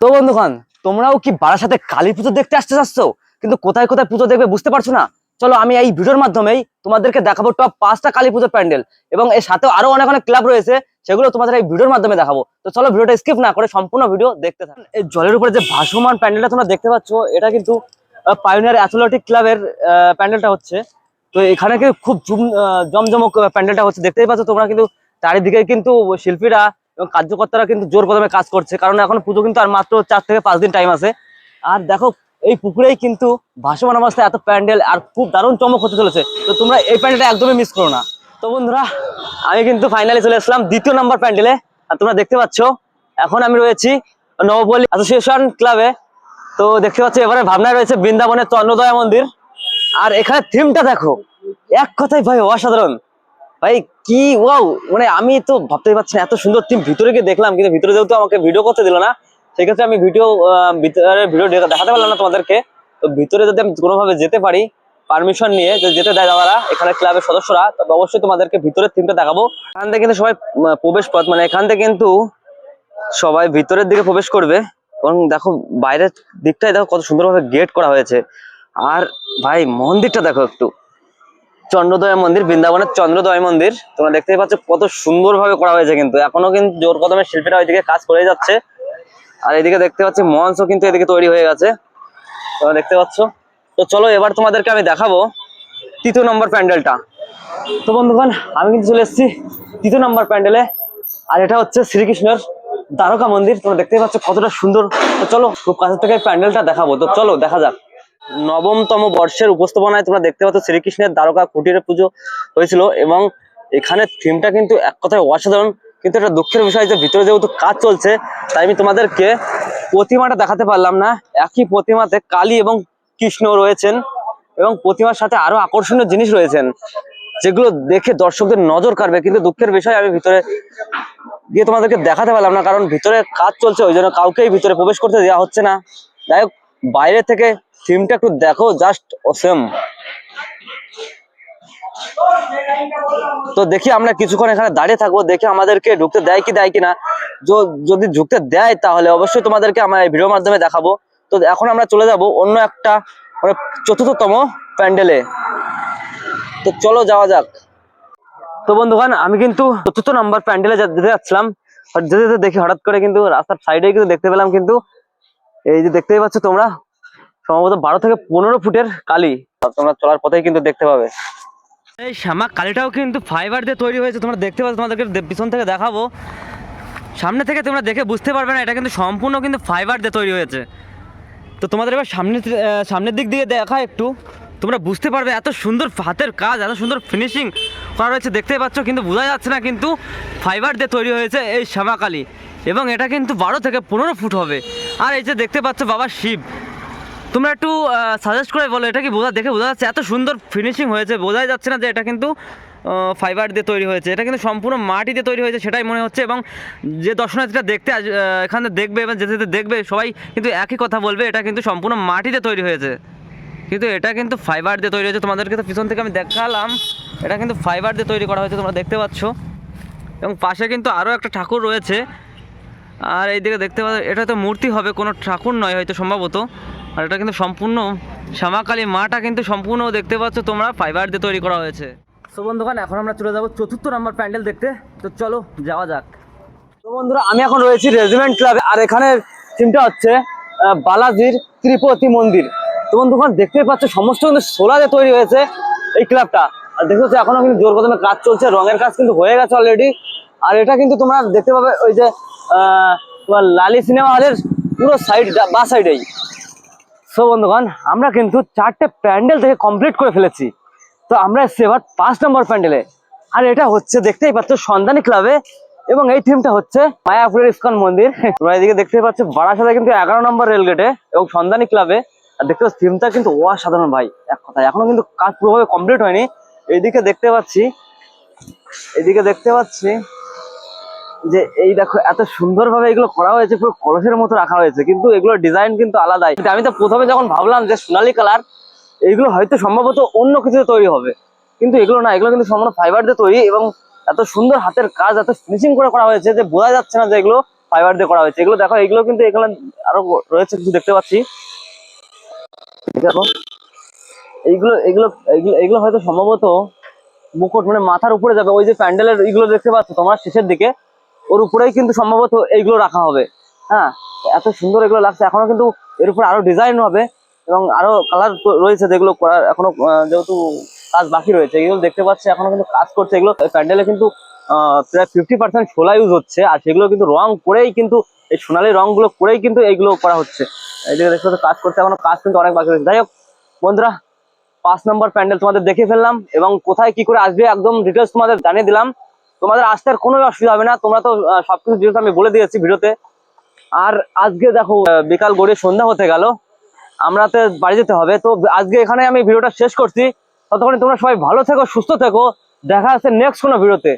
তো বন্ধুগণ, তোমরাও কি বারাসাতে কালী পুজো দেখতে আসতে চাচ্ছ? কিন্তু কোথায় কোথায় পুজো দেখবে বুঝতে পারছ না? চলো আমি এই ভিডিওর মাধ্যমেই তোমাদেরকে দেখাবো টপ পাঁচটা কালী পুজোর প্যান্ডেল এবং এর সাথেও আরও অনেক অনেক ক্লাব রয়েছে, সেগুলো তোমাদের এই ভিডিওর মাধ্যমে দেখাবো। তো চলো ভিডিওটা স্কিপ না করে সম্পূর্ণ ভিডিও দেখতে থাকো। এই জলের উপরে যে ভাসমান প্যান্ডেলটা তোমরা দেখতে পাচ্ছ, এটা কিন্তু পাইনিয়ার অ্যাথলেটিক ক্লাবের প্যান্ডেলটা হচ্ছে। তো এখানে কিন্তু খুব জমজমক প্যান্ডেলটা হচ্ছে। দেখতেই পাচ্ছ তোমরা কিন্তু, চারিদিকে কিন্তু শিল্পীরা এবং কার্যকর্তারা কিন্তু জোর কদমে কাজ করছে। কারণ এখন পুজো কিন্তু আর মাত্র চার থেকে পাঁচ দিন টাইম আছে। আর দেখো, এই পুকুরেই কিন্তু ভাসমান অবস্থায় এত প্যান্ডেল আর খুব দারুণ চমক হতে চলেছে। তো তোমরা এই প্যান্ডেলটা একদমই মিস করো না। তো বন্ধুরা, আমি কিন্তু ফাইনালি চলে আসলাম দ্বিতীয় নাম্বার প্যান্ডেলে। আর তোমরা দেখতে পাচ্ছ, এখন আমি রয়েছি নবপল্লী অ্যাসোসিয়েশন ক্লাবে তো দেখতে পাচ্ছ, এবারে ভাবনায় রয়েছে বৃন্দাবনের চন্দ্রদয়া মন্দির। আর এখানে থিমটা দেখো, এক কথাই ভাই অসাধারণ। ভাই কি? ওয়াও মানে আমি তো ভাবতেই পারছি না, এত সুন্দর থিম ভিতরে গিয়ে দেখলাম, কিন্তু ভিতরে যেহেতু আমাকে ভিডিও করতে দিল না সেক্ষেত্রে আমি ভিডিও ভিতরে ভিডিও দেখাতে পারলাম না তোমাদেরকে। তো ভিতরে যদি আমি কোনোভাবে যেতে পারি পারমিশন নিয়ে যদি যেতে দেয় যারা এখানে ক্লাবের সদস্যরা, তবে অবশ্যই তোমাদেরকে ভিতরের থিমটা দেখাবো। এখান থেকে কিন্তু সবাই প্রবেশ পথ মানে এখান থেকে কিন্তু সবাই ভিতরের দিকে প্রবেশ করবে। এবং দেখো, বাইরের দিকটাই দেখো কত সুন্দরভাবে গেট করা হয়েছে। আর ভাই, মন্দিরটা দেখো একটু। চন্দ্রদয় মন্দির, বৃন্দাবনের চন্দ্রদয় মন্দির। তোমরা দেখতেই পাচ্ছ কত সুন্দরভাবে করা হয়েছে কিন্তু। এখনও কিন্তু জোর কদমের শিল্পীরা ওইদিকে কাজ করে যাচ্ছে। আর এদিকে দেখতে পাচ্ছি মঞ্চও কিন্তু এদিকে তৈরি হয়ে গেছে। তোমরা দেখতে পাচ্ছ? তো চলো এবার তোমাদেরকে আমি দেখাবো তৃতীয় নম্বর প্যান্ডেলটা। তো বন্ধুগণ, আমি কিন্তু চলে এসেছি তৃতীয় নম্বর প্যান্ডেলে। আর এটা হচ্ছে শ্রীকৃষ্ণের দ্বারকা মন্দির। তোমরা দেখতেই পাচ্ছ কতটা সুন্দর। তো চলো খুব কাছের থেকে প্যান্ডেলটা দেখাবো। তো চলো, দেখা যাক। নবমতম বর্ষের উপস্থাপনায় তোমরা দেখতে পাচ্ছ শ্রীকৃষ্ণের দ্বারকা কুটিরে পুজো হয়েছিল এবং এখানে থিমটা কিন্তু এক কথায় অসাধারণ। কিন্তু একটা দুঃখের বিষয় যে ভিতরে যেহেতু কাজ চলছে, তাই আমি তোমাদেরকে প্রতিমাটা দেখাতে পারলাম না। একই প্রতিমাতে কালী এবং কৃষ্ণ রয়েছেন এবং প্রতিমার সাথে আরও আকর্ষণীয় জিনিস রয়েছেন, যেগুলো দেখে দর্শকদের নজর কাড়বে। কিন্তু দুঃখের বিষয়, আমি ভিতরে গিয়ে তোমাদেরকে দেখাতে পারলাম না, কারণ ভিতরে কাজ চলছে, ওই জন্য কাউকেই ভিতরে প্রবেশ করতে দেওয়া হচ্ছে না। যাই বাইরে থেকে থিমটা একটু দেখো জাস্ট অসেম তো দেখি আমরা কিছুক্ষণ এখানে দাঁড়িয়ে থাকব, দেখি আমাদেরকে ঢুকতে দেয় কি দেয় কিনা। যদি ঢুকতে দেয় তাহলে অবশ্যই তোমাদেরকে আমার এই ভিডিওর মাধ্যমে দেখাবো। তো এখন আমরা চলে যাব অন্য একটা মানে চতুর্থতম প্যান্ডেলে। তো চলো যাওয়া যাক। তো বন্ধুগণ, আমি কিন্তু চতুর্থ নাম্বার প্যান্ডেলে যেতে যাচ্ছিলাম। যেতে যেতে দেখি হঠাৎ করে কিন্তু রাস্তার সাইডে কিন্তু দেখতে পেলাম কিন্তু। এই যে দেখতেই পাচ্ছ তোমরা সম্ভবত বারো থেকে পনেরো ফুটের কালি। তোমরা চলার পথেই কিন্তু দেখতে পাবে। এই শ্যামা, কালিটাও কিন্তু ফাইবার দিয়ে তৈরি হয়েছে। তোমরা দেখতে পাচ্ছ, তোমাদেরকে পিছন থেকে দেখাবো। সামনে থেকে তোমরা দেখে বুঝতে পারবে না, এটা কিন্তু সম্পূর্ণ কিন্তু ফাইবার দিয়ে তৈরি হয়েছে। তো তোমাদের এবার সামনে সামনের দিক দিয়ে দেখা একটু। তোমরা বুঝতে পারবে এত সুন্দর হাতের কাজ, এত সুন্দর ফিনিশিং করা রয়েছে। দেখতেই পাচ্ছ, কিন্তু বোঝা যাচ্ছে না কিন্তু ফাইবার দিয়ে তৈরি হয়েছে এই শ্যামাকালী এবং এটা কিন্তু বারো থেকে পনেরো ফুট হবে। আর এই যে দেখতে পাচ্ছ, বাবা শিব। তোমরা একটু সাজেস্ট করে বলো, এটা কি বোঝা দেখে বোঝা যাচ্ছে, এত সুন্দর ফিনিশিং হয়েছে, বোঝাই যাচ্ছে না যে এটা কিন্তু ফাইবার দিয়ে তৈরি হয়েছে। এটা কিন্তু সম্পূর্ণ মাটি দিয়ে তৈরি হয়েছে, সেটাই মনে হচ্ছে, এবং যে দর্শনার্থীরা দেখতে এখানে দেখবে, এবং যেতে যেতে দেখবে, সবাই কিন্তু একই কথা বলবে, এটা কিন্তু সম্পূর্ণ মাটিতে তৈরি হয়েছে। কিন্তু এটা কিন্তু ফাইবার দিয়ে তৈরি হয়েছে, তোমাদেরকে তো পিছন থেকে আমি দেখালাম, এটা কিন্তু ফাইবার দিয়ে তৈরি করা হয়েছে, তোমরা দেখতে পাচ্ছ। এবং পাশে কিন্তু আরও একটা ঠাকুর রয়েছে। আর এইদিকে দেখতে পাচ্ছ, এটা তো মূর্তি হবে, কোনো ঠাকুর নয় হয়তো, সম্ভবত। আর এটা কিন্তু সম্পূর্ণ শ্যামাকালী মাটা কিন্তু সম্পূর্ণ দেখতে পাচ্ছ তোমরা ফাইবার দিয়ে তৈরি করা হয়েছে। সো বন্ধুগণ এখন আমরা চলে যাব চতুর্থ নম্বর প্যান্ডেল দেখতে। তো চলো যাওয়া যাক। তো বন্ধুরা আমি এখন রয়েছি রেজিমেন্ট ক্লাবে আর এখানে থিমটা হচ্ছে আহ, বালাজির ত্রিপতি মন্দির। তো বন্ধুগণ দেখতেই পাচ্ছ সমস্ত কিন্তু সোলারে তৈরি হয়েছে এই ক্লাবটা আর দেখতে পাচ্ছ এখনও কিন্তু জোর কদমে কাজ চলছে রঙের কাজ কিন্তু হয়ে গেছে অলরেডি আর এটা কিন্তু তোমরা দেখতে পাবে ওই যে আহ, তোমার লালি সিনেমা হলের পুরো সাইড বা সাইডেই সো বন্ধুগণ, আমরা কিন্তু চারটে প্যান্ডেল থেকে কমপ্লিট করে ফেলেছি। তো আমরা এসছি এবার পাঁচ নম্বর প্যান্ডেলে। আর এটা হচ্ছে, দেখতেই পাচ্ছ, সন্ধানী ক্লাবে এবং এই থিমটা হচ্ছে মায়াপুরের ইস্কন মন্দির। তোমরা এদিকে দেখতেই পাচ্ছ, বারাসাতে কিন্তু এগারো নম্বর রেল গেটে এবং সন্ধানী ক্লাবে আর দেখতে পাচ্ছ থিমটা কিন্তু অসাধারণ ভাই, এক কথায়। এখনও কিন্তু কাজ পুরোভাবে কমপ্লিট হয়নি। এইদিকে দেখতে পাচ্ছি, এদিকে দেখতে পাচ্ছি। যে এই দেখো, এত সুন্দরভাবে এগুলো করা হয়েছে, পুরো কলসের মতো রাখা হয়েছে, কিন্তু এগুলোর ডিজাইন কিন্তু আলাদাই। আমি তো প্রথমে যখন ভাবলাম যে সোনালী কালার এগুলো হয়তো সম্ভবত অন্য কিছুতে তৈরি হবে। কিন্তু এগুলো না, এগুলো কিন্তু সম্পূর্ণ ফাইবার দিয়ে তৈরি এবং এত সুন্দর হাতের কাজ, এত ফিনিশিং করে করা হয়েছে যে বোঝা যাচ্ছে না যে এগুলো ফাইবার দিয়ে করা হয়েছে। এগুলো দেখো, এগুলো কিন্তু এখানে আরও রয়েছে, কিছু দেখতে পাচ্ছি। দেখো, এইগুলো এগুলো এগুলো হয়তো সম্ভবত মুকুট মানে মাথার উপরে যাবে। ওই যে প্যান্ডেলের এগুলো দেখতে পাচ্ছ তোমার শেষের দিকে। ওর উপরেই কিন্তু সম্ভবত এইগুলো রাখা হবে। হ্যাঁ এত সুন্দর এগুলো লাগছে। এখনও কিন্তু এর উপরে আরও ডিজাইন হবে এবং আরও কালার রয়েছে যেগুলো করার এখনও যেহেতু কাজ বাকি রয়েছে। এগুলো দেখতে পাচ্ছি, এখনও কিন্তু কাজ করছে। এগুলো প্যান্ডেলে কিন্তু প্রায় ফিফটি পার্সেন্ট ছোলা ইউজ হচ্ছে আর সেগুলো কিন্তু রং করেই কিন্তু, এই সোনালি রংগুলো করেই কিন্তু এইগুলো করা হচ্ছে। এই যে দেখতে কাজ করছে এখনও, কাজ কিন্তু অনেক বাকি রয়েছে। যাই হোক, বন্ধুরা, পাঁচ নম্বর প্যান্ডেল তোমাদের দেখে ফেললাম এবং কোথায় কি করে আসবে একদম ডিটেলস তোমাদের জানিয়ে দিলাম। তোমাদের আসতে আর কোনো অসুবিধা হবে না। তোমরা তো সবকিছু যেহেতু আমি বলে দিয়েছি ভিডিওতে। আর আজকে দেখো বিকাল গড়িয়ে সন্ধ্যা হতে গেল। আমরা তো বাড়ি যেতে হবে। তো আজকে এখানে আমি ভিডিওটা শেষ করছি। ততক্ষণ তোমরা সবাই ভালো থেকো, সুস্থ থেকো। দেখা আছে নেক্সট কোনো ভিডিওতে।